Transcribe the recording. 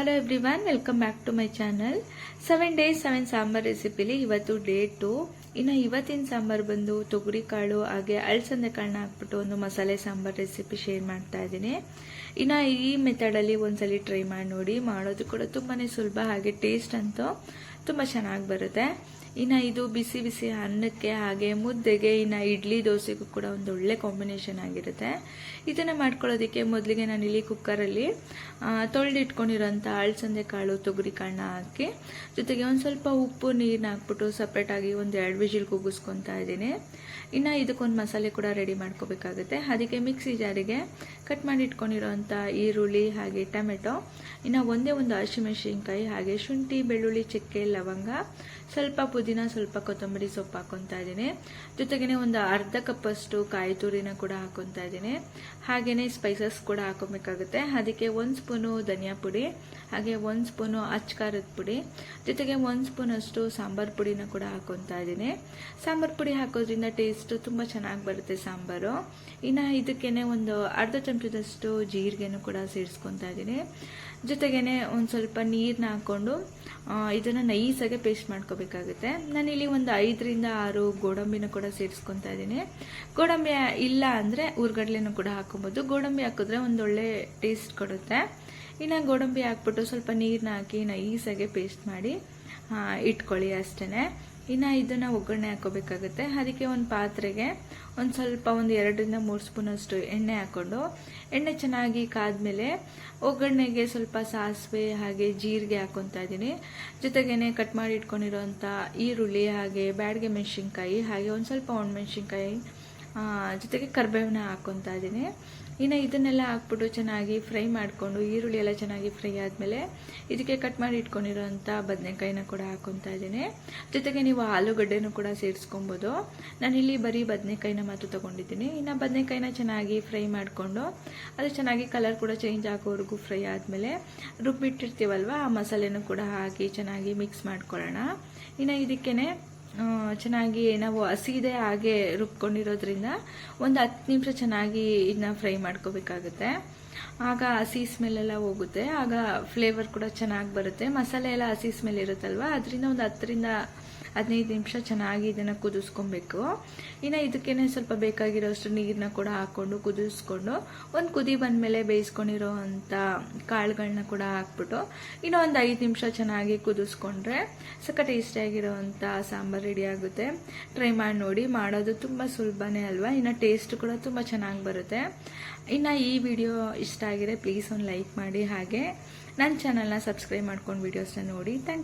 Hello everyone welcome back to my channel seven days seven sambar ರೆಸಿಪಿಲಿ ಇವತ್ತು day to ಇನ್ನು ಇವತ್ತಿನ ಸಾಂಬಾರ್ ಬಂದು ತೊಗರಿ ಕಾಳು, ಹಾಗೆ ಅಳಸಂದೆ ಕಾಳನ್ನ ಹಾಕ್ಬಿಟ್ಟು ಒಂದು ಮಸಾಲೆ ಸಾಂಬಾರ್ ರೆಸಿಪಿ ಶೇರ್ ಮಾಡ್ತಾ ಇದ್ದೀನಿ. ಇನ್ನು ಈ ಮೆಥಡಲ್ಲಿ ಒಂದ್ಸಲಿ ಟ್ರೈ ಮಾಡಿ ನೋಡಿ. ಮಾಡೋದು ಕೂಡ ತುಂಬಾ ಸುಲಭ, ಹಾಗೆ ಟೇಸ್ಟ್ ಅಂತೂ ತುಂಬ ಚೆನ್ನಾಗಿ ಬರುತ್ತೆ. ಇನ್ನು ಇದು ಬಿಸಿ ಬಿಸಿ ಅನ್ನಕ್ಕೆ ಹಾಗೆ ಮುದ್ದೆಗೆ ಇನ್ನು ಇಡ್ಲಿ ದೋಸೆಗೂ ಕೂಡ ಒಂದು ಒಳ್ಳೆ ಕಾಂಬಿನೇಷನ್ ಆಗಿರುತ್ತೆ. ಇದನ್ನು ಮಾಡ್ಕೊಳ್ಳೋದಕ್ಕೆ ಮೊದಲಿಗೆ ನಾನು ಇಲ್ಲಿ ಕುಕ್ಕರಲ್ಲಿ ತೊಳೆದಿಟ್ಕೊಂಡಿರೋಂಥ ಅಳಸಂದೆ ಕಾಳು, ತೊಗರಿ ಕಾಳನ್ನ ಹಾಕಿ, ಜೊತೆಗೆ ಒಂದು ಸ್ವಲ್ಪ ಉಪ್ಪು ನೀರನ್ನ ಹಾಕ್ಬಿಟ್ಟು ಸಪ್ರೇಟಾಗಿ ಒಂದು ಎರಡು ವಿಜಿಲ್ ಕೂಗಿಸ್ಕೊತಾ ಇದ್ದೀನಿ. ಇನ್ನು ಇದಕ್ಕೊಂದು ಮಸಾಲೆ ಕೂಡ ರೆಡಿ ಮಾಡ್ಕೋಬೇಕಾಗುತ್ತೆ. ಅದಕ್ಕೆ ಮಿಕ್ಸಿ ಜಾರಿಗೆ ಕಟ್ ಮಾಡಿ ಇಟ್ಕೊಂಡಿರೋಂಥ ಈರುಳ್ಳಿ ಹಾಗೆ ಟೊಮೆಟೊ, ಇನ್ನು ಒಂದೇ ಒಂದು ಹಸಿಮೆಣಸಿನ್ಕಾಯಿ ಹಾಗೆ ಶುಂಠಿ, ಬೆಳ್ಳುಳ್ಳಿ, ಚಕ್ಕೆ ಲವಂಗ, ಸ್ವಲ್ಪ ಪುದೀನ, ಸ್ವಲ್ಪ ಕೊತ್ತಂಬರಿ ಸೊಪ್ಪು ಹಾಕೊತಾ ಇದ್ದೀನಿ. ಜೊತೆಗೇನೆ ಒಂದು ಅರ್ಧ ಕಪ್ಪಷ್ಟು ಕಾಯಿ ತುರಿನ ಕೂಡ ಹಾಕೊತಾ ಇದ್ದೀನಿ. ಹಾಗೆಯೇ ಸ್ಪೈಸಸ್ ಕೂಡ ಹಾಕೊಬೇಕಾಗುತ್ತೆ. ಅದಕ್ಕೆ ಒಂದು ಸ್ಪೂನು ಧನಿಯಾ ಪುಡಿ, ಹಾಗೆ ಒಂದು ಸ್ಪೂನು ಅಚ್ಕಾರದ ಪುಡಿ, ಜೊತೆಗೆ ಒಂದು ಸ್ಪೂನ್ ಅಷ್ಟು ಸಾಂಬಾರು ಪುಡಿನ ಕೂಡ ಹಾಕೊತಾ ಇದ್ದೀನಿ. ಸಾಂಬಾರು ಪುಡಿ ಹಾಕೋದ್ರಿಂದ ಟೇಸ್ಟ್ ತುಂಬ ಚೆನ್ನಾಗಿ ಬರುತ್ತೆ ಸಾಂಬಾರು. ಇನ್ನು ಇದಕ್ಕೇನೆ ಒಂದು ಅರ್ಧ ಚಮಚದಷ್ಟು ಜೀರಿಗೆನೂ ಕೂಡ ಸೇರಿಸ್ಕೊತಾ ಇದ್ದೀನಿ. ಜೊತೆಗೇನೆ ಒಂದು ಸ್ವಲ್ಪ ನೀರನ್ನ ಹಾಕ್ಕೊಂಡು ಇದನ್ನು ನೈಸಾಗೆ ಪೇಸ್ಟ್ ಮಾಡ್ಕೋಬೇಕಾಗುತ್ತೆ. ನಾನಿಲ್ಲಿ ಒಂದು ಐದರಿಂದ ಆರು ಗೋಡಂಬಿನ ಕೂಡ ಸೇರಿಸ್ಕೊತಾ ಇದ್ದೀನಿ. ಗೋಡಂಬಿ ಇಲ್ಲ ಅಂದರೆ ಊರ್ಗಡ್ಲೆನೂ ಕೂಡ ಹಾಕೊಬೋದು ಗೋಡಂಬಿ ಹಾಕಿದ್ರೆ ಒಂದೊಳ್ಳೆ ಟೇಸ್ಟ್ ಕೊಡುತ್ತೆ. ಇನ್ನು ಗೋಡಂಬಿ ಹಾಕ್ಬಿಟ್ಟು ಸ್ವಲ್ಪ ನೀರನ್ನ ಹಾಕಿ ನೈಸಾಗೆ ಪೇಸ್ಟ್ ಮಾಡಿ ಇಟ್ಕೊಳ್ಳಿ ಅಷ್ಟೇ ಇನ್ನು ಇದನ್ನು ಒಗ್ಗರಣೆ ಹಾಕೋಬೇಕಾಗುತ್ತೆ ಅದಕ್ಕೆ ಒಂದು ಪಾತ್ರೆಗೆ ಒಂದು ಸ್ವಲ್ಪ ಒಂದು ಎರಡರಿಂದ ಮೂರು ಸ್ಪೂನಷ್ಟು ಎಣ್ಣೆ ಹಾಕ್ಕೊಂಡು, ಎಣ್ಣೆ ಚೆನ್ನಾಗಿ ಕಾದ್ಮೇಲೆ ಒಗ್ಗರಣೆಗೆ ಸ್ವಲ್ಪ ಸಾಸಿವೆ ಹಾಗೆ ಜೀರಿಗೆ ಹಾಕೊತ ಇದ್ದೀನಿ. ಜೊತೆಗೇನೆ ಕಟ್ ಮಾಡಿ ಇಟ್ಕೊಂಡಿರೋಂಥ ಈರುಳ್ಳಿ ಹಾಗೆ ಬ್ಯಾಡಿಗೆ ಮೆಣಸಿನ್ಕಾಯಿ ಹಾಗೆ ಒಂದು ಸ್ವಲ್ಪ ಒಣಮೆಣಸಿನ್ಕಾಯಿ ಜೊತೆಗೆ ಕರ್ಬೇವನ್ನ ಹಾಕ್ಕೊತಾ ಇದ್ದೀನಿ. ಇನ್ನು ಇದನ್ನೆಲ್ಲ ಹಾಕ್ಬಿಟ್ಟು ಚೆನ್ನಾಗಿ ಫ್ರೈ ಮಾಡಿಕೊಂಡು, ಈರುಳ್ಳಿ ಎಲ್ಲ ಚೆನ್ನಾಗಿ ಫ್ರೈ ಆದಮೇಲೆ ಇದಕ್ಕೆ ಕಟ್ ಮಾಡಿ ಇಟ್ಕೊಂಡಿರೋಂಥ ಬದನೆಕಾಯಿನ ಕೂಡ ಹಾಕೊತಾ ಇದ್ದೀನಿ. ಜೊತೆಗೆ ನೀವು ಆಲೂಗಡ್ಡೆನೂ ಕೂಡ ಸೇರಿಸ್ಕೊಬೋದು. ನಾನಿಲ್ಲಿ ಬರೀ ಬದನೆಕಾಯಿನ ಮಾತ್ರ ತೊಗೊಂಡಿದ್ದೀನಿ. ಇನ್ನು ಬದನೆಕಾಯಿನ ಚೆನ್ನಾಗಿ ಫ್ರೈ ಮಾಡಿಕೊಂಡು, ಅದು ಚೆನ್ನಾಗಿ ಕಲರ್ ಕೂಡ ಚೇಂಜ್ ಆಗೋವರೆಗೂ ಫ್ರೈ ಆದಮೇಲೆ ರುಬ್ಬಿಟ್ಟಿರ್ತೀವಲ್ವ, ಆ ಮಸಾಲೆನೂ ಕೂಡ ಹಾಕಿ ಚೆನ್ನಾಗಿ ಮಿಕ್ಸ್ ಮಾಡ್ಕೊಳ್ಳೋಣ. ಇನ್ನು ಇದಕ್ಕೇ ಚೆನ್ನಾಗಿ ನಾವು ಹಸಿದೆ ಹಾಗೆ ರುಬ್ಕೊಂಡಿರೋದ್ರಿಂದ ಒಂದು ಹತ್ತು ನಿಮಿಷ ಚೆನ್ನಾಗಿ ಇದನ್ನ ಫ್ರೈ ಮಾಡ್ಕೋಬೇಕಾಗುತ್ತೆ. ಆಗ ಹಸಿ ಸ್ಮೆಲ್ಲೆಲ್ಲ ಹೋಗುತ್ತೆ. ಆಗ ಫ್ಲೇವರ್ ಕೂಡ ಚೆನ್ನಾಗಿ ಬರುತ್ತೆ. ಮಸಾಲೆ ಎಲ್ಲ ಹಸಿ ಸ್ಮೆಲ್ ಇರುತ್ತಲ್ವ? ಅದರಿಂದ ಒಂದು ಹತ್ತರಿಂದ ಹದಿನೈದು ನಿಮಿಷ ಚೆನ್ನಾಗಿ ಇದನ್ನು ಕುದಿಸ್ಕೊಬೇಕು. ಇನ್ನು ಇದಕ್ಕೇನೆ ಸ್ವಲ್ಪ ಬೇಕಾಗಿರೋಷ್ಟು ನೀರನ್ನ ಕೂಡ ಹಾಕ್ಕೊಂಡು ಕುದಿಸ್ಕೊಂಡು ಒಂದು ಕುದಿ ಬಂದಮೇಲೆ ಬೇಯಿಸ್ಕೊಂಡಿರೋ ಅಂಥ ಕಾಳುಗಳನ್ನ ಕೂಡ ಹಾಕ್ಬಿಟ್ಟು ಇನ್ನೂ ಒಂದು ಐದು ನಿಮಿಷ ಚೆನ್ನಾಗಿ ಕುದಿಸ್ಕೊಂಡ್ರೆ ಸಕ್ಕ ಟೇಸ್ಟಿಯಾಗಿರೋ ಅಂಥ ಸಾಂಬಾರು ರೆಡಿ ಆಗುತ್ತೆ. ಟ್ರೈ ಮಾಡಿ ನೋಡಿ, ಮಾಡೋದು ತುಂಬ ಸುಲಭನೇ ಅಲ್ವಾ? ಇನ್ನು ಟೇಸ್ಟ್ ಕೂಡ ತುಂಬ ಚೆನ್ನಾಗಿ ಬರುತ್ತೆ. ಇನ್ನು ಈ ವಿಡಿಯೋ ಇಷ್ಟ ಆಗಿದೆ ಪ್ಲೀಸ್ ಒಂದು ಲೈಕ್ ಮಾಡಿ, ಹಾಗೆ ನನ್ನ ಚಾನಲ್ನ ಸಬ್ಸ್ಕ್ರೈಬ್ ಮಾಡ್ಕೊಂಡು ವೀಡಿಯೋಸ್ನ ನೋಡಿ. ಥ್ಯಾಂಕ್